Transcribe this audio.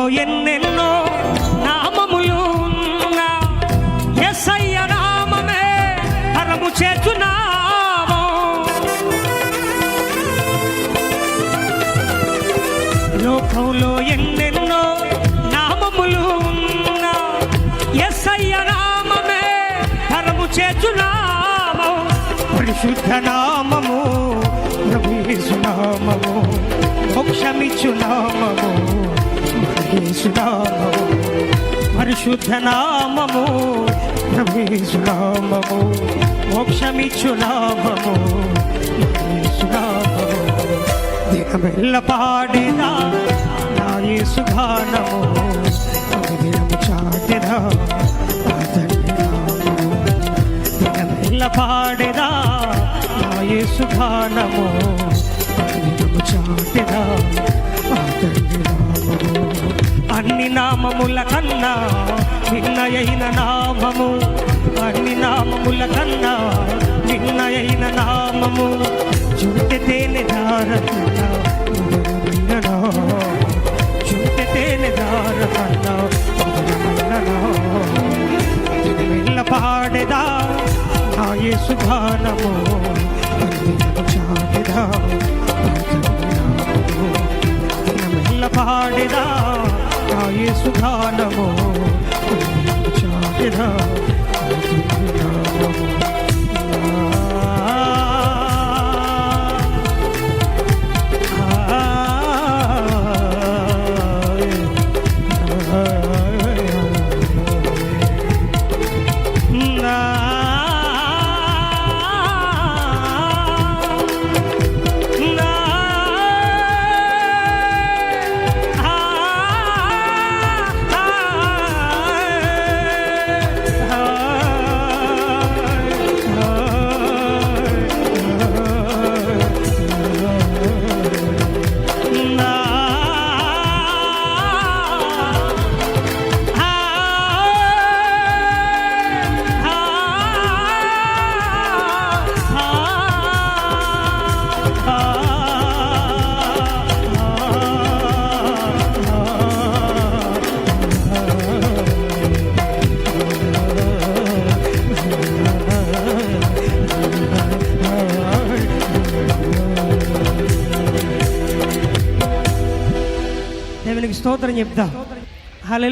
లోకంలో ఎన్నెన్నో నామములు ఎస్ఐ ఎస్ఐయ నామమే పరము చేతున్నా లోకంలో ఎన్నెన్నో నామములు ఉన్నా ఎస్ఐయ నామమే పరము చేర్చున్నాము పరిశుద్ధ నామము ప్రభు నామము మోక్షమిచ్చు నామము. యేసు పరిశుద్ధ నామము. ప్రభు మోక్షమిచ్చునామము నామము. దినమెల్ల పాడినా నా యేసు దినము చాటినా నా నామముల కన్నా నిన్నయైన నామము. అన్ని నామముల కన్నా నిన్నయైన నామము. చూపితేనే దారతున్నా చూపితేనే కన్నా వెళ్ళ పాడేదా చుంటె తేనె దార నా యేసు గానము. అందినము దేవునికి స్తోత్రం చెప్తా. హలో